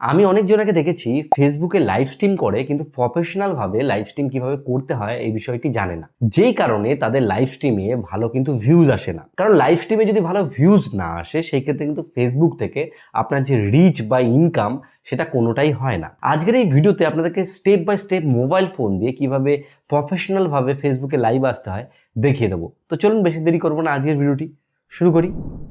আমি অনেকজনকে দেখেছি ফেসবুকে লাইভ স্ট্রিম করে, কিন্তু প্রফেশনালভাবে লাইভ স্ট্রিম কীভাবে করতে হয় এই বিষয়টি জানে না। যেই কারণে তাদের লাইভ স্ট্রিমে ভালো কিন্তু ভিউজ আসে না। কারণ লাইভ স্ট্রিমে যদি ভালো ভিউজ না আসে, সেই ক্ষেত্রে কিন্তু ফেসবুক থেকে আপনার যে রিচ বা ইনকাম সেটা কোনোটাই হয় না। আজকের এই ভিডিওতে আপনাদেরকে step by step mobile phone দিয়ে কীভাবে প্রফেশনালভাবে ফেসবুকে লাইভ আসতে হয় দেখিয়ে দেবো। তো চলুন, বেশি দেরি করব না আজকের ভিডিওটি। শুরু করি।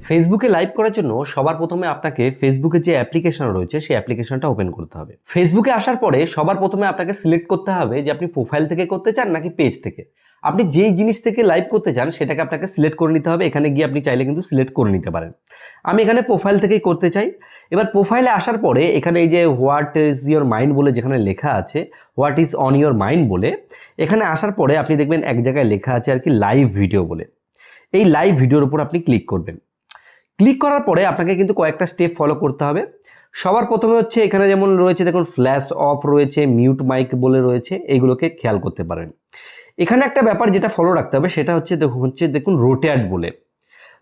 ফেসবুকে লাইভ করার জন্য সবার প্রথমে আপনাকে ফেসবুকে যে অ্যাপ্লিকেশন রয়েছে, সেই অ্যাপ্লিকেশনটা ওপেন করতে হবে। ফেসবুকে আসার পরে সবার প্রথমে আপনাকে সিলেক্ট করতে হবে যে আপনি প্রোফাইল থেকে করতে চান নাকি পেজ থেকে। আপনি যেই জিনিস থেকে লাইভ করতে চান, সেটাকে আপনাকে সিলেক্ট করে নিতে হবে। এখানে গিয়ে আপনি চাইলে কিন্তু সিলেক্ট করে নিতে পারেন। আমি এখানে প্রোফাইল থেকেই করতে চাই। এবার প্রোফাইলে আসার পরে এখানে এই যে হোয়াট ইজ ইয়োর মাইন্ড বলে যেখানে লেখা আছে what is on your mind বলে, এখানে আসার পরে আপনি দেখবেন এক জায়গায় লেখা আছে আর কি লাইভ ভিডিও বলে। এই লাইভ ভিডিওর উপর আপনি ক্লিক করবেন। ক্লিক করার পরে আপনাকে কিন্তু কয়েকটা স্টেপ ফলো করতে হবে। সবার প্রথমে হচ্ছে এখানে যেমন রয়েছে, দেখুন ফ্ল্যাশ অফ রয়েছে মিউট মাইক বলে রয়েছে এইগুলোকে খেয়াল করতে পারেন। এখানে একটা ব্যাপার যেটা ফলো রাখতে হবে, সেটা হচ্ছে দেখুন হচ্ছে দেখুন রোটেয়ার্ড বলে।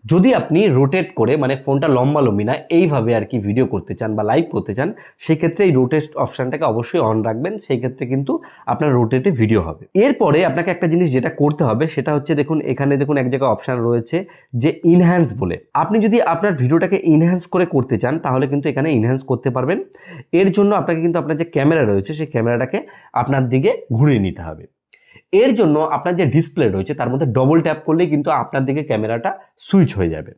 যদি আপনি রোটেট করে মানে ফোনটা লম্বা লম্বি না, এইভাবে আর কি ভিডিও করতে চান বা লাইভ করতে চান সেই ক্ষেত্রে এই রোটেট অপশানটাকে অবশ্যই অন রাখবেন। সেই ক্ষেত্রে কিন্তু আপনার রোটেটে ভিডিও হবে। এরপরে আপনাকে একটা জিনিস যেটা করতে হবে, সেটা হচ্ছে দেখুন, এখানে দেখুন এক জায়গায় অপশান রয়েছে যে ইনহ্যান্স বলে। আপনি যদি আপনার ভিডিওটাকে ইনহ্যান্স করে করতে চান, তাহলে কিন্তু এখানে ইনহ্যান্স করতে পারবেন। এর জন্য আপনাকে কিন্তু আপনার যে ক্যামেরা রয়েছে, সেই ক্যামেরাটাকে আপনার দিকে ঘুরিয়ে নিতে হবে। এর জন্য আপনার যে ডিসপ্লে রয়েছে, তার মধ্যে ডবল ট্যাপ করলেই কিন্তু আপনার দিকে ক্যামেরাটা সুইচ হয়ে যাবে।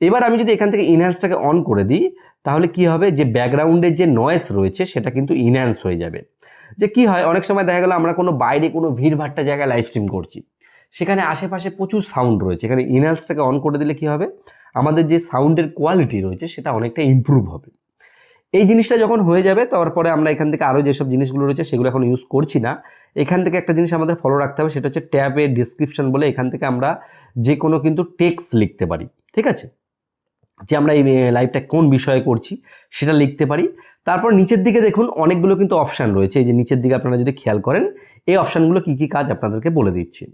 এবার আমি যদি এখান থেকে ইনহ্যান্সটাকে অন করে দিই, তাহলে কি হবে? যে ব্যাকগ্রাউন্ডের যে নয়েস রয়েছে, সেটা কিন্তু ইনহ্যান্স হয়ে যাবে। যে কি হয়? অনেক সময় দেখা গেল, আমরা কোনো বাইরে কোনো ভিড়ভাট্টা জায়গায় লাইভ স্ট্রিম করছি। সেখানে আশেপাশে প্রচুর সাউন্ড রয়েছে। এখানে ইনহ্যান্সটাকে অন করে দিলে কি হবে? আমাদের যে সাউন্ডের কোয়ালিটি রয়েছে, সেটা অনেকটা ইম্প্রুভ হবে। এই জিনিসটা যখন হয়ে যাবে, তারপরে আমরা এখান থেকে আরও যেসব জিনিসগুলো রয়েছে, সেগুলো এখন ইউজ করছি না। এখান থেকে একটা জিনিস আমাদের ফলো রাখতে হবে, সেটা হচ্ছে ট্যাবে ডিসক্রিপশন বলে এখান থেকে আমরা যে কোনো কিন্তু টেক্স লিখতে পারি, ঠিক আছে? যে আমরা এই লাইভটা কোন বিষয়ে করছি, সেটা লিখতে পারি। তারপর নিচের দিকে দেখুন, অনেকগুলো কিন্তু অপশান রয়েছে। এই যে নিচের দিকে আপনারা যদি খেয়াল করেন, এই অপশানগুলো কী কী কাজ আপনাদেরকে বলে দিচ্ছি।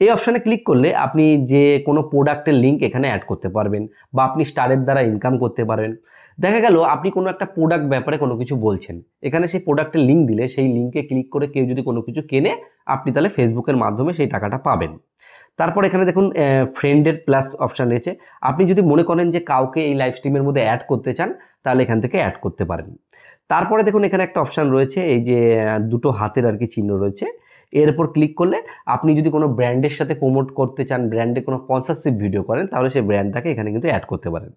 এই অপশানে ক্লিক করলে আপনি যে কোনো প্রোডাক্টের লিঙ্ক এখানে অ্যাড করতে পারবেন বা আপনি স্টারের দ্বারা ইনকাম করতে পারবেন দেখা গেল, আপনি কোনো একটা প্রোডাক্ট ব্যাপারে কোনো কিছু বলছেন। এখানে সেই প্রোডাক্টের লিঙ্ক দিলে সেই লিঙ্কে ক্লিক করে কেউ যদি কোনো কিছু কেনে, আপনি তাহলে ফেসবুকের মাধ্যমে সেই টাকাটা পাবেন। তারপর এখানে দেখুন ফ্রেন্ডের প্লাস অপশান রয়েছে। আপনি যদি মনে করেন যে কাউকে এই লাইভ স্ট্রিমের মধ্যে অ্যাড করতে চান, তাহলে এখান থেকে অ্যাড করতে পারেন। তারপরে দেখুন, এখানে একটা অপশান রয়েছে, এই যে দুটো হাতের আর কি চিহ্ন রয়েছে। এর উপর ক্লিক করলে আপনি যদি কোনো ব্র্যান্ডের সাথে প্রমোট করতে চান ব্র্যান্ডে কোনো স্পন্সারশিপ ভিডিও করেন, তাহলে সেই ব্র্যান্ডটাকে এখানে কিন্তু অ্যাড করতে পারেন।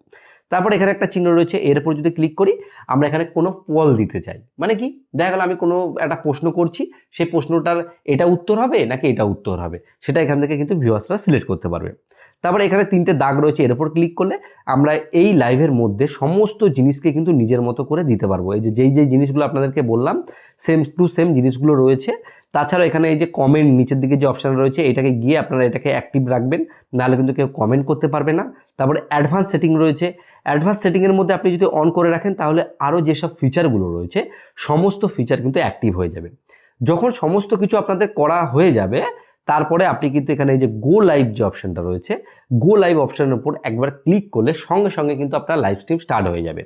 তারপর এখানে একটা চিহ্ন রয়েছে, এর উপর যদি ক্লিক করি, আমরা এখানে কোনো পল দিতে চাই। মানে কি? দেখা গেল আমি কোনো একটা প্রশ্ন করছি, সেই প্রশ্নটার এটা উত্তর হবে নাকি এটা উত্তর হবে? সেটা এখান থেকে কিন্তু ভিউয়ার্সরা সিলেক্ট করতে পারবে। তারপরে এখানে তিনটে দাগ রয়েছে, এর উপর ক্লিক করলে আমরা এই লাইভের মধ্যে সমস্ত জিনিসকে কিন্তু নিজের মতো করে দিতে পারব। এই যে, যেই যেই জিনিসগুলো আপনাদেরকে বললাম সেম টু সেম জিনিসগুলো রয়েছে। তাছাড়া এখানে এই যে কমেন্ট নিচের দিকে যে অপশান রয়েছে, এটাকে গিয়ে আপনারা এটাকে অ্যাক্টিভ রাখবেন, নাহলে কিন্তু কেউ কমেন্ট করতে পারবে না। তারপরে অ্যাডভান্স সেটিং রয়েছে। অ্যাডভান্স সেটিংয়ের মধ্যে আপনি যদি অন করে রাখেন, তাহলে আরও যেসব ফিচারগুলো রয়েছে, সমস্ত ফিচার কিন্তু অ্যাক্টিভ হয়ে যাবে। যখন সমস্ত কিছু আপনাদের করা হয়ে যাবে তারপরে আপনি কিন্তু এখানে এই যে গো লাইভ যে অপশানটা রয়েছে গো লাইভ অপশানের উপর একবার ক্লিক করলে সঙ্গে সঙ্গে কিন্তু আপনার লাইভ স্ট্রিম স্টার্ট হয়ে যাবে।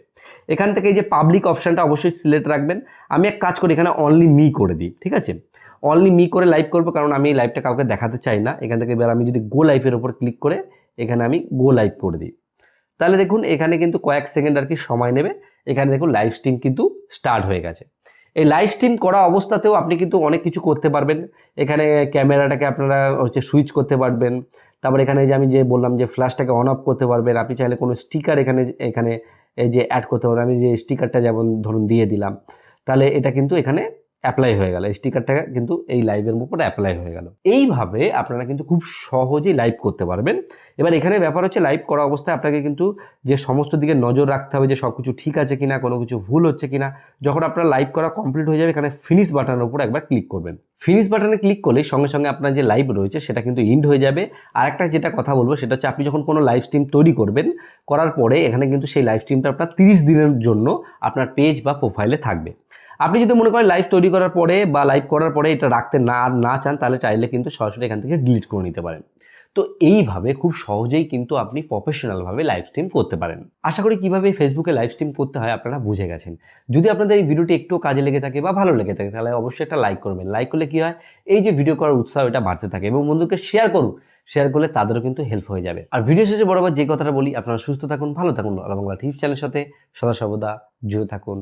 এখান থেকে এই যে পাবলিক অপশানটা অবশ্যই সিলেক্ট রাখবেন। আমি এক কাজ করি, এখানে অনলি মি করে দিই, ঠিক আছে? অনলি মি করে লাইভ করব কারণ আমি এই লাইভটা কাউকে দেখাতে চাই না। এখান থেকে এবার আমি যদি গো লাইভের ওপর ক্লিক করে, এখানে আমি গো লাইভ করে দিই। তাহলে দেখুন, এখানে কিন্তু কয়েক সেকেন্ড আর কি সময় নেবে। এখানে দেখুন লাইভ স্ট্রিম কিন্তু স্টার্ট হয়ে গেছে। এই লাইভ স্ট্রিম করা অবস্থাতেও আপনি কিন্তু অনেক কিছু করতে পারবেন। এখানে ক্যামেরাটাকে আপনারা হচ্ছে সুইচ করতে পারবেন। তারপর এখানে যে আমি যে বললাম যে ফ্ল্যাশটাকে অন অফ করতে পারবেন, আপনি চাইলে কোনো স্টিকার এখানে এখানে এই যে অ্যাড করতে পারবেন। আমি যে স্টিকারটা যেমন ধরুন দিয়ে দিলাম, তাহলে এটা কিন্তু এখানে অ্যাপ্লাই হয়ে গেল। স্টিকারটা কিন্তু এই লাইভের উপর অ্যাপ্লাই হয়ে গেল। এইভাবে আপনারা কিন্তু খুব সহজেই লাইভ করতে পারবেন। এবার এখানে ব্যাপার হচ্ছে লাইভ করা অবস্থায় আপনাকে কিন্তু যে সমস্ত দিকে নজর রাখতে হবে যে সব কিছু ঠিক আছে কিনা, কোনো কিছু ভুল হচ্ছে কিনা, যখন আপনার লাইভ করা কমপ্লিট হয়ে যাবে, এখানে ফিনিশ বাটনের উপর একবার ক্লিক করবেন। ফিনিশ বাটনে ক্লিক করলে সঙ্গে সঙ্গে আপনার যে লাইভ রয়েছে, সেটা কিন্তু ইন্ড হয়ে যাবে। আর একটা যেটা কথা বলব, সেটা হচ্ছে আপনি যখন কোনো লাইভ স্ট্রিম তৈরি করবেন, করার পরে এখানে কিন্তু সেই লাইভ স্ট্রিমটা আপনার তিরিশ দিনের জন্য আপনার পেজ বা প্রোফাইলে থাকবে। আপনি যদি মনে করেন লাইভ তৈরি করার পরে বা লাইভ করার পরে এটা রাখতে না, আর না চান, তাহলে চাইলে কিন্তু সরাসরি এখান থেকে ডিলিট করে নিতে পারেন। তো এইভাবে খুব সহজেই কিন্তু আপনি প্রফেশনালভাবে লাইভ স্ট্রিম করতে পারেন। আশা করি কীভাবে ফেসবুকে লাইভ স্ট্রিম করতে হয় আপনারা বুঝে গেছেন। যদি আপনাদের এই ভিডিওটি একটু কাজে লেগে থাকে বা ভালো লেগে থাকে, তাহলে অবশ্যই একটা লাইক করবেন। লাইক করলে কি হয়? এই যে ভিডিও করার উৎসাহ এটা বাড়তে থাকে এবং বন্ধুকে শেয়ার করুন। শেয়ার করলে তাদেরও কিন্তু হেল্প হয়ে যাবে। আর ভিডিও শেষে বরাবর যে কথাটা বলি, আপনারা সুস্থ থাকুন, ভালো থাকুন। বাংলা টিভি চ্যানেলের সাথে সদা সর্বদা জুড়ে থাকুন।